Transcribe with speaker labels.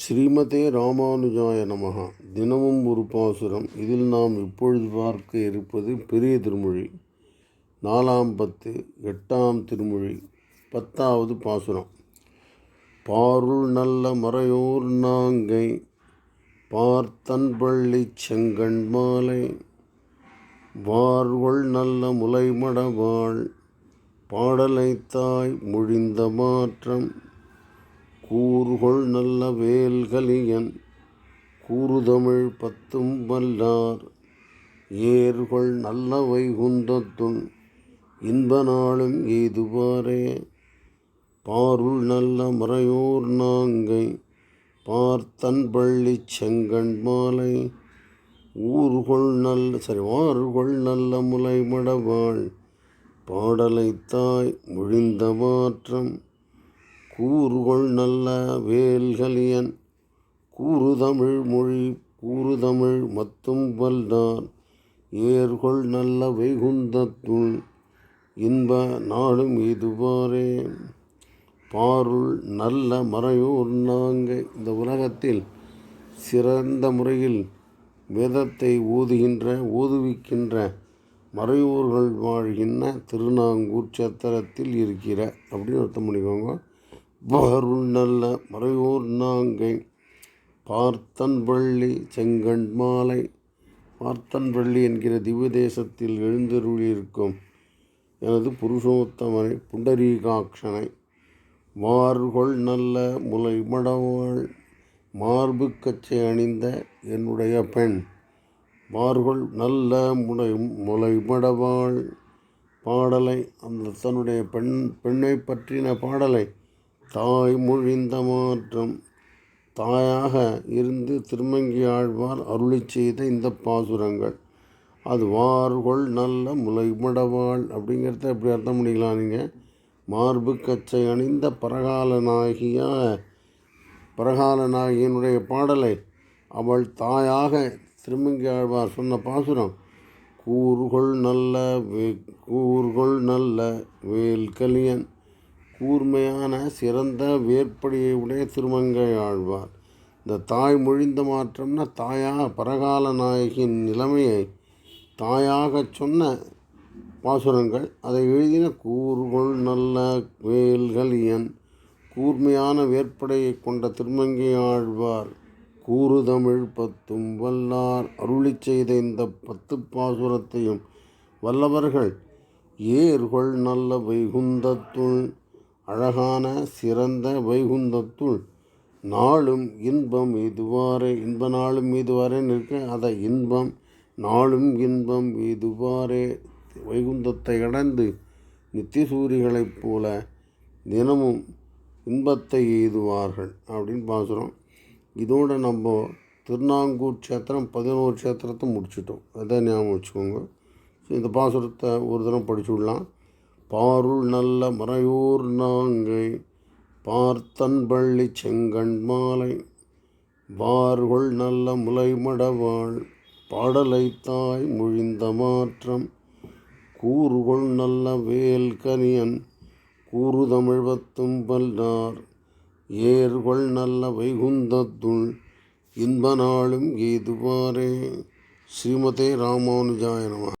Speaker 1: ஸ்ரீமதே ராமானுஜாய நமகா தினமும் ஒரு பாசுரம். இதில் நாம் இப்பொழுது பார்க்க இருப்பது பெரிய திருமொழி. நாலாம் பத்து எட்டாம் திருமொழி பத்தாவது பாசுரம். பாருள் நல்ல மறையோர் நாங்கை பார்த்தன்பள்ளி செங்கண் மாலை வார்கொள் நல்ல முலைமடவாள் பாடலைத்தாய் முழிந்த மாற்றம் கூறுகொள் நல்ல வேல்கலியன் கூறுதமிழ் பத்தும் வல்லார். ஏர்கொள் நல்ல வைகுந்தத்துண் இன்ப நாளும் எய்துவாரே. பாருள் நல்ல மறையோர் நாங்கை பார்த்தன் பள்ளி செங்கண் மாலை. ஊர்கொள் நல்ல சரி வாறுகொள் நல்ல முலை மடவாள் பாடலைத்தாய் முழிந்த மாற்றம். கூறுகொள் நல்ல வேல்கலியன் கூறுதமிழ் மொழி கூறுதமிழ் மத்தும் வல்லான் ஏர்கொள் நல்ல வைகுந்தத்துள் இன்ப நாடும் இதுவாரே. பாருள் நல்ல மறையூர் நாங்கள் இந்த உலகத்தில் சிறந்த முறையில் வேதத்தை ஓதுகின்ற ஓதுவிக்கின்ற மறையூர்கள் வாழ்கின்ற திருநாங்கூர் சத்திரத்தில் இருக்கிற அப்படின்னு அர்த்தம் பண்ணிக்கோங்க. பாருள் நல்ல மறையூர் நாங்கை. பார்த்தன் பள்ளி செங்கண் மாலை. பார்த்தன் என்கிற திவ்ய தேசத்தில் எழுந்தருளியிருக்கும் எனது புருஷோத்தமனை புண்டரீகாட்சனை. மார்கொள் நல்ல முலை மடவாள் மார்பு கச்சை அணிந்த என்னுடைய பெண். மார்கொள் நல்ல முளை முலை மடவாள் பாடலை அந்த தன்னுடைய பெண் பெண்ணை பற்றின பாடலை தாய் மொழிந்த மாற்றம். தாயாக இருந்து திருமங்கி ஆழ்வார் அருளி செய்த இந்த பாசுரங்கள். அது வார்கொள் நல்ல முளைமடவாள் அப்படிங்கிறத எப்படி அர்த்தம் பண்ணிக்கலாம் நீங்கள் மார்பு கச்சை அணிந்த பரகாலனாகிய பரகாலனாகியனுடைய பாடலை அவள் தாயாக திருமங்கி ஆழ்வார் சொன்ன பாசுரம். கூறுகொள் நல்ல வே கூறுகொள் நல்ல வேல்கலியன். கூர்மையான சிறந்த வேற்படியை உடைய திருமங்கை ஆழ்வார். இந்த தாய் மொழிந்த மாற்றம்னா தாயாக பரகால நாயகின் நிலைமையை தாயாக சொன்ன பாசுரங்கள் அதை எழுதின கூறுகொள் நல்ல வேல்கலியன் கூர்மையான வேற்படையை கொண்ட திருமங்கை ஆழ்வார். கூறு தமிழ் பத்தும் வல்லார் அருளி செய்த இந்த பத்து பாசுரத்தையும் வல்லவர்கள் ஏர்கொள் நல்ல வைகுந்தத்துள் அழகான சிறந்த வைகுந்தத்துள் நாளும் இன்பம் இதுவாறு இன்ப நாளும் இதுவாரே நிற்க அதை இன்பம் நாளும் இன்பம் இதுவாரே வைகுந்தத்தை அடைந்து நித்திசூரிகளைப் போல தினமும் இன்பத்தை எய்துவார்கள் அப்படின்னு பார்க்குறோம். இதோடு நம்ம திருநாங்கூர் க்ஷேத்திரம் பதினோரு க்ஷேத்திரத்தை முடிச்சிட்டோம். அதை ஞாபகம் வச்சுக்கோங்க. ஸோ இந்த பாசுரத்தை ஒரு தரம் படிச்சு விடலாம். பாருள் நல்ல மறையூர் நாங்கை பார்த்தன் பள்ளி செங்கண் மாலை. வார்கொள் நல்ல முலைமடவாள் பாடலை தாய் முழிந்த மாற்றம். கூறுகொள் நல்ல வேல் கனியன் கூறு தமிழ்வத்தும் பல்லார் ஏர்கொள் நல்ல வைகுந்தத்துள் இன்ப நாளும் எய்துவாரே ஸ்ரீமதே ராமானுஜாய நம.